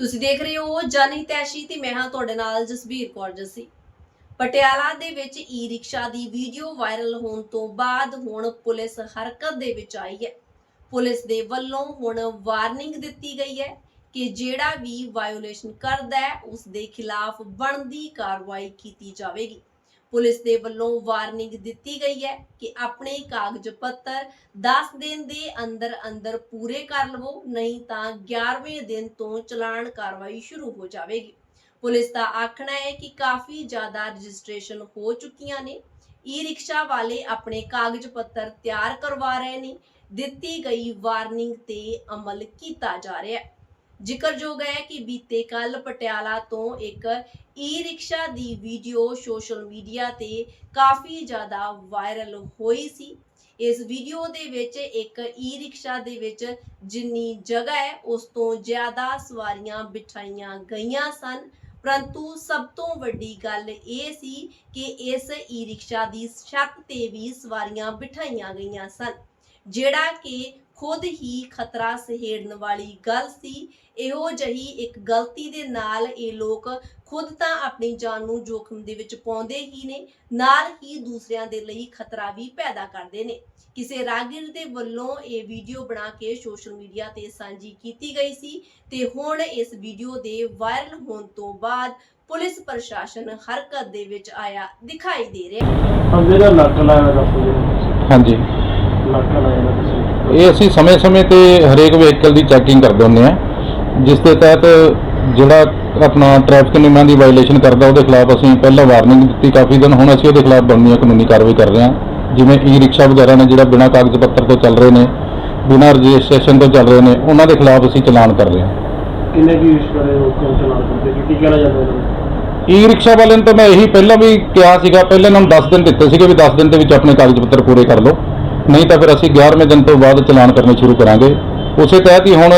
ਤੁਸੀਂ ਦੇਖ ਰਹੇ ਹੋ ਜਨ ਹਿਤੈਸ਼ੀ ਤੇ ਮੈਂ ਹਾਂ ਤੁਹਾਡੇ ਨਾਲ ਜਸਬੀਰ ਕੌਰ ਜੱਸੀ। ਪਟਿਆਲਾ ਦੇ ਵਿੱਚ ਈ ਰਿਕਸ਼ਾ ਦੀ ਵੀਡੀਓ ਵਾਇਰਲ ਹੋਣ ਤੋਂ ਬਾਅਦ ਹੁਣ ਪੁਲਿਸ ਹਰਕਤ ਦੇ ਵਿੱਚ ਆਈ ਹੈ। ਪੁਲਿਸ ਦੇ ਵੱਲੋਂ ਹੁਣ ਵਾਰਨਿੰਗ ਦਿੱਤੀ ਗਈ ਹੈ ਕਿ ਜਿਹੜਾ ਵੀ ਵਾਇਓਲੇਸ਼ਨ ਕਰਦਾ ਹੈ, ਉਸ ਦੇ ਖਿਲਾਫ ਬਣਦੀ ਕਾਰਵਾਈ ਕੀਤੀ ਜਾਵੇਗੀ। ਪੁਲਿਸ ਦੇ ਵੱਲੋਂ ਵਾਰਨਿੰਗ ਦਿੱਤੀ ਗਈ ਹੈ ਕਿ ਆਪਣੇ ਕਾਗਜ਼ ਪੱਤਰ 10 ਦਿਨ ਦੇ ਅੰਦਰ ਅੰਦਰ ਪੂਰੇ ਕਰ ਲਵੋ, ਨਹੀਂ ਤਾਂ 11ਵੇਂ ਦਿਨ ਤੋਂ ਚਲਾਨ ਕਾਰਵਾਈ ਸ਼ੁਰੂ ਹੋ ਜਾਵੇਗੀ। ਪੁਲਿਸ ਦਾ ਆਖਣਾ ਹੈ ਕਿ ਕਾਫੀ ਜ਼ਿਆਦਾ ਰਜਿਸਟ੍ਰੇਸ਼ਨ ਹੋ ਚੁੱਕੀਆਂ ਨੇ। ਈ ਰਿਕਸ਼ਾ ਵਾਲੇ ਆਪਣੇ ਕਾਗਜ਼ ਪੱਤਰ ਤਿਆਰ ਕਰਵਾ ਰਹੇ ਨੇ। ਦਿੱਤੀ ਗਈ ਵਾਰਨਿੰਗ ਤੇ ਅਮਲ ਕੀਤਾ ਜਾ ਰਿਹਾ ਹੈ। ਜ਼ਿਕਰਯੋਗ ਹੈ ਕਿ ਬੀਤੇ ਕੱਲ ਪਟਿਆਲਾ ਤੋਂ ਇੱਕ ਈ ਰਿਕਸ਼ਾ ਦੀ ਵੀਡੀਓ ਸੋਸ਼ਲ ਮੀਡੀਆ ਤੇ ਕਾਫੀ ਜ਼ਿਆਦਾ ਵਾਇਰਲ ਹੋਈ ਸੀ। ਇਸ ਵੀਡੀਓ ਦੇ ਵਿੱਚ ਇੱਕ ਈ ਰਿਕਸ਼ਾ ਦੇ ਵਿੱਚ ਜਿੰਨੀ ਜਗ੍ਹਾ ਹੈ, ਉਸ ਤੋਂ ਜ਼ਿਆਦਾ ਸਵਾਰੀਆਂ ਬਿਠਾਈਆਂ ਗਈਆਂ ਸਨ। ਪਰੰਤੂ ਸਭ ਤੋਂ ਵੱਡੀ ਗੱਲ ਇਹ ਸੀ ਕਿ ਇਸ ਈ ਰਿਕਸ਼ਾ ਦੀ ਛੱਤ ਤੇ ਵੀ ਸਵਾਰੀਆਂ ਬਿਠਾਈਆਂ ਗਈਆਂ ਸਨ। ਜਿਹੜਾ ਕਿ ਖੁਦ ਹੀ ਖਤਰਾ ਸਹੇੜਨ ਵਾਲੀ ਗੱਲ ਸੀ। ਇਹੋ ਜਹੀ ਇੱਕ ਗਲਤੀ ਦੇ ਨਾਲ ਇਹ ਲੋਕ ਖੁਦ ਤਾਂ ਆਪਣੀ ਜਾਨ ਨੂੰ ਜੋਖਮ ਦੇ ਵਿੱਚ ਪਾਉਂਦੇ ਹੀ ਨੇ ਨਾਲ ਹੀ ਦੂਸਰਿਆਂ ਦੇ ਲਈ ਖਤਰਾ ਵੀ ਪੈਦਾ ਕਰਦੇ ਨੇ। ਕਿਸੇ ਰਾਗੀਰ ਦੇ ਵੱਲੋਂ ਇਹ ਵੀਡੀਓ ਬਣਾ ਕੇ ਸੋਸ਼ਲ ਮੀਡੀਆ ਤੇ ਸਾਂਝੀ ਕੀਤੀ ਗਈ ਸੀ ਤੇ ਹੁਣ ਇਸ ਵੀਡੀਓ ਦੇ ਵਾਇਰਲ ਹੋਣ ਤੋਂ ਬਾਅਦ ਪੁਲਿਸ ਪ੍ਰਸ਼ਾਸਨ ਹਰਕਤ ਦੇ ਵਿੱਚ ਆਇਆ ਦਿਖਾਈ ਦੇ ਰਿਹਾ ਹੈ। ਜਿਹੜਾ ਲਾਇਆ ਹਾਂਜੀ। ਲਾਇਆ ਤੁਸੀਂ ਇਹ ਅਸੀਂ ਸਮੇਂ-ਸਮੇਂ ਤੇ ਹਰੇਕ ਵਹੀਕਲ ਦੀ ਚੈਕਿੰਗ ਕਰਦੇ ਹੁੰਦੇ ਆ ਜਿਸ ਦੇ ਤਹਿਤ ਜਿਹੜਾ ਆਪਣਾ ਟ੍ਰੈਫਿਕ ਨਿਯਮਾਂ ਦੀ ਵਾਇਓਲੇਸ਼ਨ ਕਰਦਾ ਉਹਦੇ ਖਿਲਾਫ ਅਸੀਂ ਪਹਿਲਾਂ ਵਾਰਨਿੰਗ ਦਿੱਤੀ ਕਾਫੀ ਦਿਨ ਹੁਣ ਅਸੀਂ ਉਹਦੇ ਖਿਲਾਫ ਬਣਦੀਆਂ ਕਾਨੂੰਨੀ ਕਾਰਵਾਈ ਕਰ ਰਹੇ ਹਾਂ। ਜਿਵੇਂ ਈ ਰਿਕਸ਼ਾ ਵਗੈਰਾ ਨੇ ਜਿਹੜਾ ਬਿਨਾਂ ਕਾਗਜ਼ ਪੱਤਰ ਤੋਂ ਚੱਲ ਰਹੇ ਨੇ ਬਿਨਾਂ ਰਜਿਸਟ੍ਰੇਸ਼ਨ ਤੋਂ ਚੱਲ ਰਹੇ ਨੇ ਉਹਨਾਂ ਦੇ ਖਿਲਾਫ ਅਸੀਂ ਚਲਾਨ ਕਰ ਰਹੇ ਹਾਂ। ਕਿੰਨੇ ਕੀ ਯੂਜ਼ ਕਰੇ ਉਹ ਕਿਉਂ ਚਲਾਨ ਕਰਦੇ? ਕੀ ਕੀ ਕਹਿਣਾ ਚਾਹੁੰਦੇ ਹੋ ਈ ਰਿਕਸ਼ਾ ਵਾਲਿਆਂ ਨੂੰ ਤਾਂ ਮੈਂ ਇਹੀ ਪਹਿਲਾਂ ਵੀ ਕਿਹਾ ਸੀਗਾ ਪਹਿਲਾਂ ਇਹਨਾਂ ਨੂੰ 10 ਦਿਨ ਦਿੱਤੇ ਸੀਗੇ ਵੀ 10 ਦਿਨ ਦੇ ਵਿੱਚ ਆਪਣੇ ਕਾਗਜ਼ ਪੱਤਰ ਪੂਰੇ ਕਰ ਲਓ। ਨਹੀਂ ਤਾਂ ਫਿਰ ਅਸੀਂ 11ਵੇਂ ਦਿਨ ਤੋਂ ਬਾਅਦ ਚਲਾਨ ਕਰਨੇ ਸ਼ੁਰੂ ਕਰਾਂਗੇ। ਉਸੇ ਤਹਿਤ ਹੀ ਹੁਣ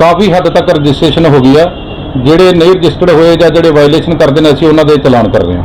ਕਾਫੀ ਹੱਦ ਤੱਕ ਰਜਿਸਟ੍ਰੇਸ਼ਨ ਹੋ ਗਈ ਆ। ਜਿਹੜੇ ਨਹੀਂ ਰਜਿਸਟਰਡ ਹੋਏ ਜਾਂ ਜਿਹੜੇ ਵਾਇਲੇਸ਼ਨ ਕਰਦੇ ਨੇ, ਅਸੀਂ ਉਹਨਾਂ ਦੇ ਚਲਾਨ ਕਰ ਰਹੇ ਹਾਂ।